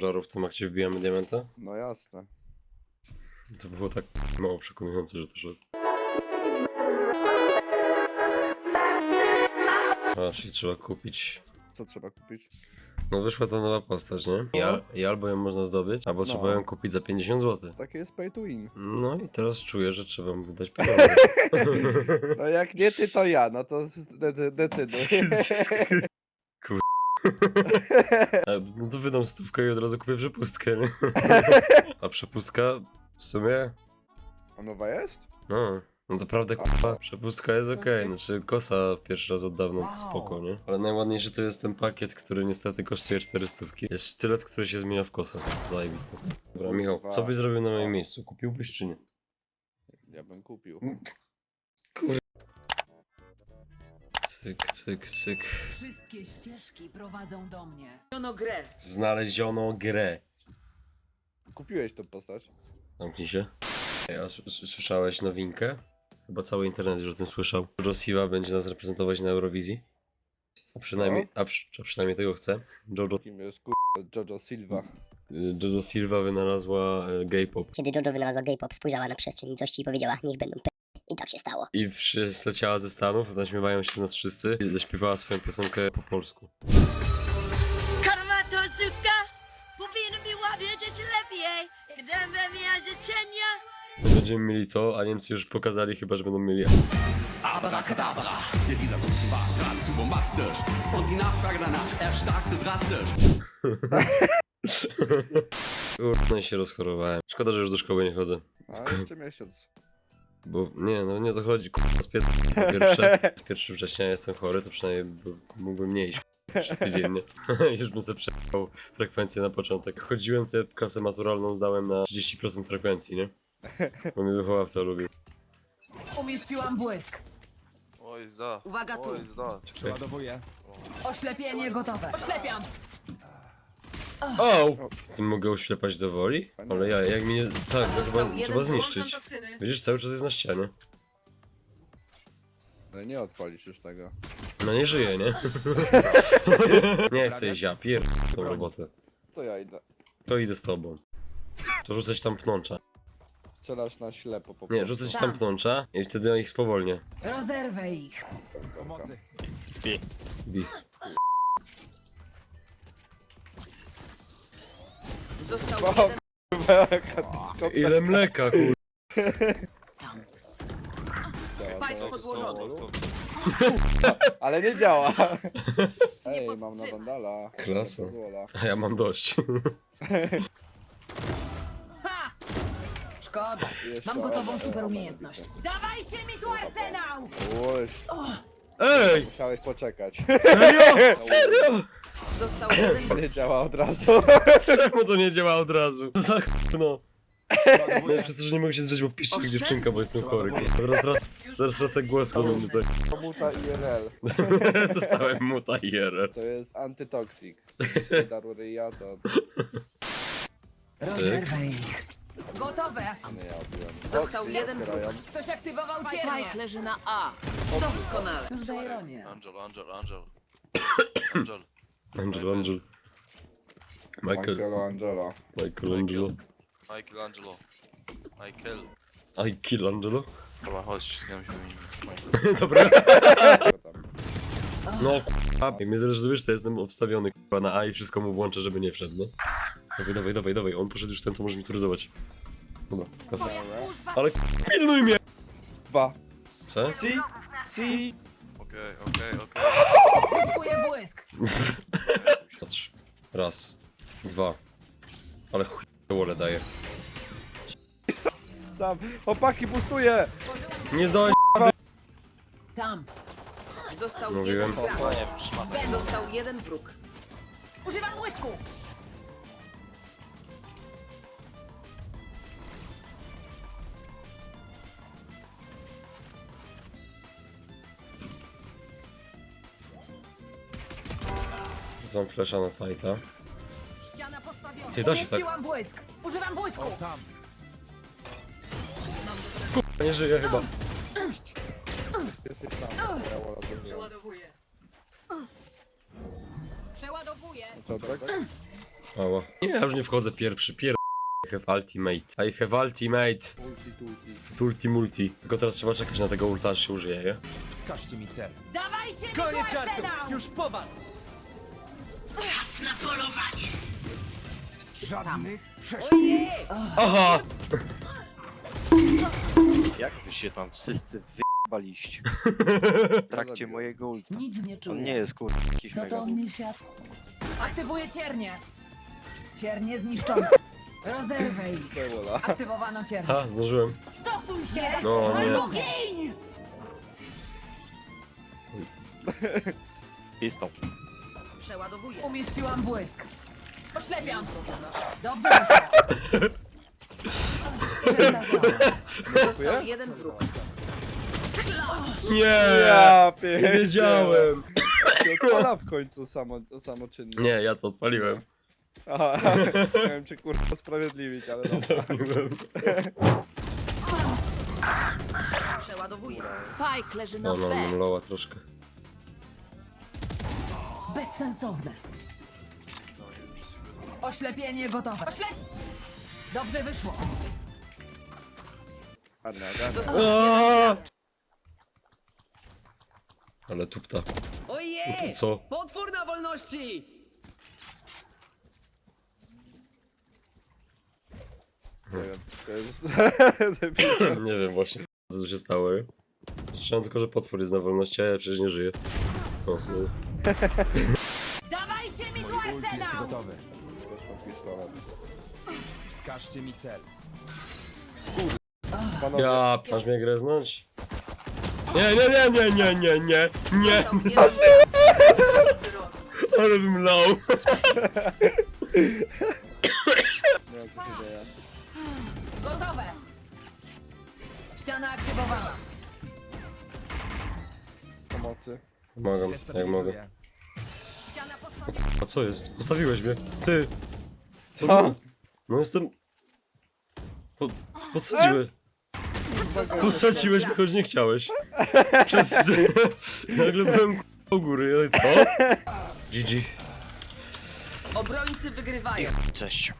challengerów w tym akcie wbijamy diamenta? No jasne. To było tak mało przekonujące, że to szło. A, czyli trzeba kupić. Co trzeba kupić? No wyszła ta nowa postać, nie? I, al i albo ją można zdobyć, albo No. trzeba ją kupić za 50 zł. Takie jest pay to win. No i teraz czuję, że trzeba mu wydać pieniądze. No jak nie ty, to ja, no to z- de de decyduj. No to wydam stówkę i od razu kupię przepustkę, nie? A przepustka w sumie, A nowa jest? no, no to prawda kurwa, przepustka jest okej, znaczy kosa pierwszy raz od dawna to spoko, nie? Ale najładniejszy to jest ten pakiet, który niestety kosztuje 400 Jest sztylet, który się zmienia w kosę, zajebisty. Dobra, Michał, co byś zrobił na moim miejscu? Kupiłbyś czy nie? Ja bym kupił. Cyk, cyk, cyk. Wszystkie ścieżki prowadzą do mnie. No grę. Znaleziono grę. Kupiłeś tą postać? Zamknij się. Ej, A s- s- słyszałeś nowinkę? Chyba cały internet już o tym słyszał. Rosiwa będzie nas reprezentować na Eurowizji. A przynajmniej, a, przy, a przynajmniej tego chce. Jojo, Kim jest kur... Jojo Silva. y, Jojo Silva wynalazła y, gay pop. Kiedy Jojo wynalazła gay-pop, spojrzała na przestrzeń i coś ci powiedziała, niech będą p... I tak się stało. I przyleciała ze Stanów, naśmiewają się z nas wszyscy i zaśpiewała swoją piosenkę po polsku. Karma to suka. Powinny miła wiedzieć lepiej. Gdybym miała życzenia. Będziemy mieli to, a Niemcy już pokazali chyba, że będą mieli. Abracadabra, ja, dieser war geradezu bombastisch. Und die Nachfrage danach erstarkte drastisch. Kurde, się rozchorowałem. Szkoda, że już do szkoły nie chodzę. A jeszcze miesiąc. Bo nie, no nie o to chodzi. Kurwa, z, pier... po pierwsze, z 1 września jestem chory, to przynajmniej b- mógłbym nie iść trzy tydziennie. Już bym sobie przejechał frekwencję na początek. Chodziłem, ja klasę maturalną zdałem na 30% frekwencji, nie? Bo mnie wychowawca lubił. Umieściłam błysk. Oj, zda. Uwaga tu. Oj, zda. Przeładowuję. Oślepienie gotowe. Oślepiam. O! Tym mogę oślepać do woli? Ale ja, jak mi nie... Tak, to chyba Jeden trzeba zniszczyć. Widzisz, cały czas jest na ścianie. Ale nie odpalisz już tego. No nie żyje, nie? nie chcę iść, ja tą robotę. To ja idę. To idę z tobą. To rzucać tam pnącza. Celasz na ślepo po Nie, prostu. rzucać tam pnącza i wtedy ich spowolnię. Rozerwę ich. Pomocy. Bi. Został O, jeden. kurwa, dyskoteka Ile mleka, kur... Tam. Spike podłożony. Ale nie działa. Ej, mam na wandala. Klasa. Pozwola. A ja mam dość. Ha! Szkoda. Jeszcze Mam gotową ona- super umiejętność. Dawajcie mi tu arsenał! Łoś, Ej! musiałeś poczekać. Serio? Serio? Został jeden. Nie działa od razu. Czemu to nie działa od razu? Za ch- no. No przez to, że nie mogę się zdrzeć, bo piszczy jak dziewczynka, bo jestem chory. kurwa. Zaraz, zaraz, zaraz tracę głos, bo mnie tutaj. Muta IRL. Dostałem muta IRL. To jest antytoksik. Daru ryja to Rozerwę ich. Gotowe. nie ja odbiłem. Został jeden otwierają. Ktoś aktywował siermię. Spike leży na A. Doskonale. Za. Angel, Angel, Angel. Angel. Angel, Angel. Michael, Michelangelo. Michelangelo. Michelangelo. Michael. I kill Angelo? Dobra, chodź, zgam się wymienimy. Dobra. No k***a, jak mnie zrezygnujesz, to jestem obstawiony k***a na A i wszystko mu włączę, żeby nie wszedł, nie? Dawaj, dawaj, dawaj, dawaj, on poszedł już ten, to może mi tu ryzować. Dobra, kasa. Ale k***a, pilnuj mnie! Dwa. Co? Ci. Ci. Okej, okej, okej. Zyskuję błysk. Raz. Dwa. Ale chuj, wolę daje. Sam. Opaki bustuje. Nie zdałeś Tam. Został Mówiłem. jeden szmata. Został jeden wróg. Używam błysku. Rzucam flesza na sajta. Ściana postawiona. Ty, da się tak. Umieściłam błysk. Używam błysku. Tam. Nie żyje chyba. Jesteś tam. Ja. Przeładowuję. Przeładowuję. Co tak? Ała. Nie, ja już nie wchodzę pierwszy. Pier... I have ultimate. I have ultimate. Ulti, tulti. Ulti multi. Tylko teraz trzeba czekać na tego ulta, aż się użyje, nie? Wskażcie mi cel. Dawajcie mi tu arsenał! Już po was! Żadnych przeszkód. Aha! Jak wy się tam wszyscy wyjebaliście? W trakcie mojego ulta. Nic nie On czuję. nie jest kurde jakiś Co mega to długi. mnie świat? Aktywuję ciernie. Ciernie zniszczone. Rozerwę ich. Aktywowano ciernie. Ha, zdążyłem. Stosuj się! No, nie. Albo gin! Pistą. Przeładowuję. Umieściłam błysk. Oślepiam. Dobrze wyszło. Został jeden wróg. Nie! Ja Nie pierdolę. wiedziałem! Się odpala w końcu samo, samoczynnie. Nie, ja to odpaliłem. Aha, chciałem cię kurwa usprawiedliwić, ale no. Zabiłem. Przeładowuję. Spike leży na No, no, B. loła troszkę. Bezsensowne. Oślepienie gotowe. Oślep... Dobrze wyszło. Aaaa! Ale tupta. Ojej! Co? Potwór na wolności! To jest... Nie wiem właśnie, co tu się stało. nie? Słyszałem tylko, że potwór jest na wolności, a ja przecież nie żyję. O, no. Dawajcie mi tu arsenał! gotowy. Poszło pistolet. Wskażcie mi cel. Panowie, Ja, masz mnie greznąć? Nie, nie, nie, nie, nie, nie, nie, nie, ale bym lał. nie wiem co się dzieje. Gotowe. Ściana aktywowana. Pomocy. Pomagam, jak mogę. Ściana. A co jest? Postawiłeś mnie. Ty. Co? No jestem... Po... Podsadziłeś. Podsadziłeś mnie, choć nie chciałeś. Przez... Nagle byłem u góry, ale co? GG. Obrońcy wygrywają. Cześć.